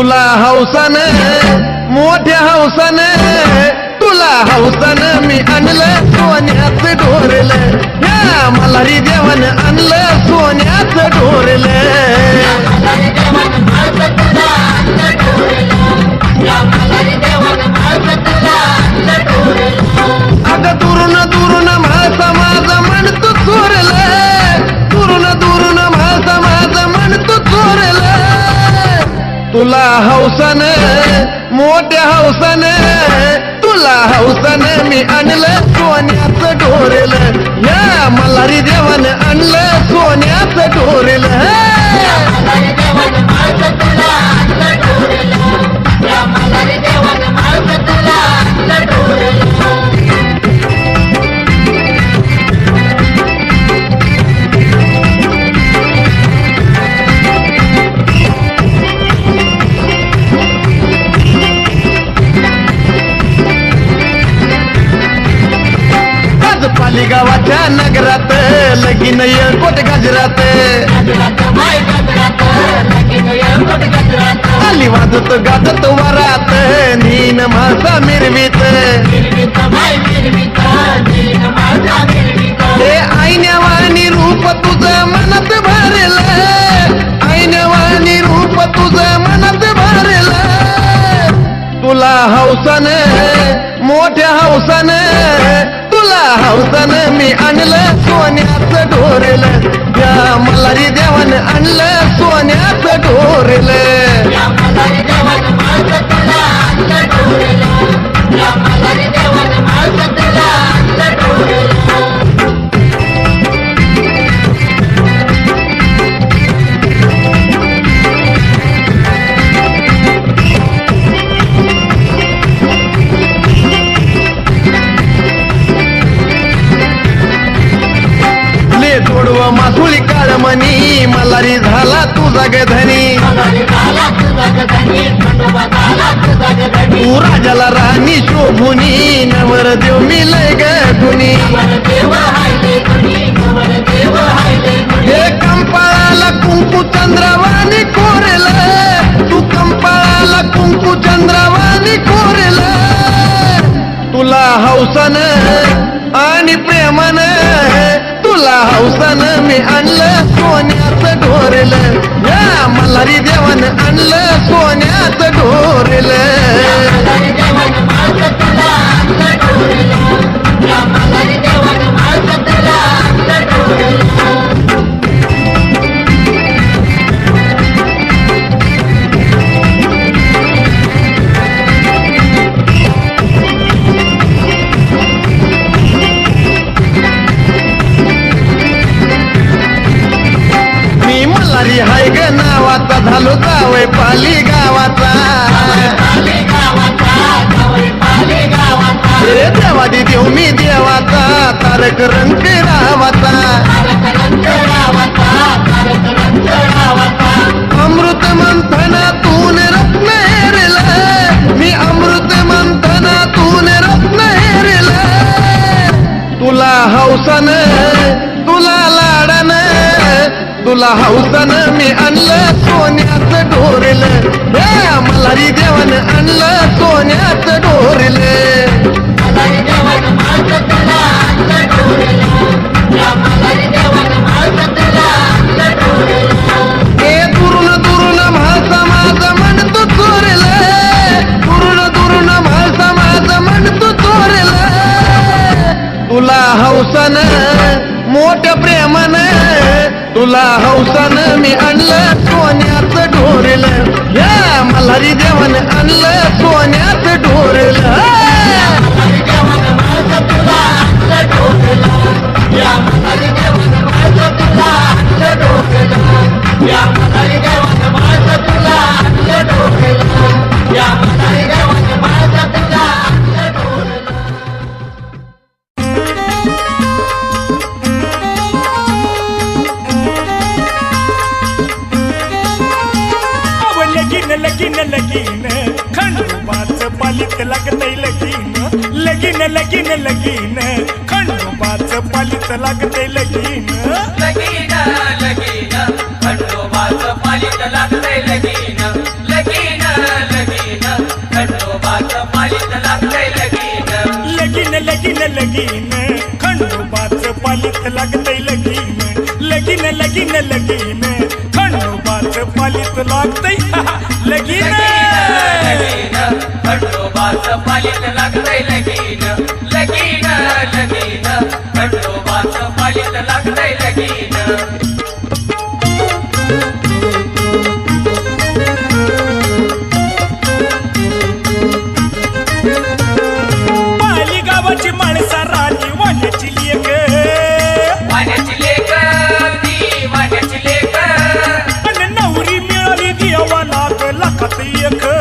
तुला हौसन मोठ्या हौसन तुला हौसन मी आणलं सोन्याच ढोरलं. या मला देवन आणलं सोन्याच ढोरलं. तुला हौसन मोठ्या हौसन तुला हौसन मी आणलं सोन्याचं ढोरलं या मल्हारी देवान आणलं सोन्याचं ढोरलं आज पालिगावाच्या नगरात लगीन कोट गजरात. आली वाजत गाजत वरात नीन माझा मिरवीत. हे आईन्यावानी रूप तुझं मनात भरल. आईन्यावानी रूप तुझं मनात भरल. तुला हौसन मोठ्या हौसन हौसन मी आणलं सोन्याचं ढोरलं. या मल्हारी देवान आणलं सोन्याचं ढोरलं. काळमणी झाला तुझा गधनी तू राजाला राणी शोभुनी नवर देव मी लय गुनी हे कंपाळाला कुंकू चंद्रावर तारक रंग रावाचा अमृत मंथनातून रत्न हेरला. मी अमृत मंथनातून रत्न हेरला. तुला हौसन तुला लाडन तुला हौसन मी आणलं सोन्याचं ढोरलं. मला मल्हारी आणलं. हौसन मोठ्या प्रेमान तुला हौसन मी आणलं सोन्याचं ढोरेल. या मल्हारी देवान आणलं सोन्याचं ढोरेल. लगीन लगीन लगीन. खंडोबाच पालित लागतय लगीन. लगीन लगीन लगीन. खंडोबाच पालित लागतय लगीन. लगीन लगीन. खंडोबाच पालित लागतय लगीन. लगीन लगीन. खंडोबाच पालित लागतय लगीन. पालित लागतय लगीन. लगीन लगीन लगीन. खंडोबा खंडोबाचं पालित ती अख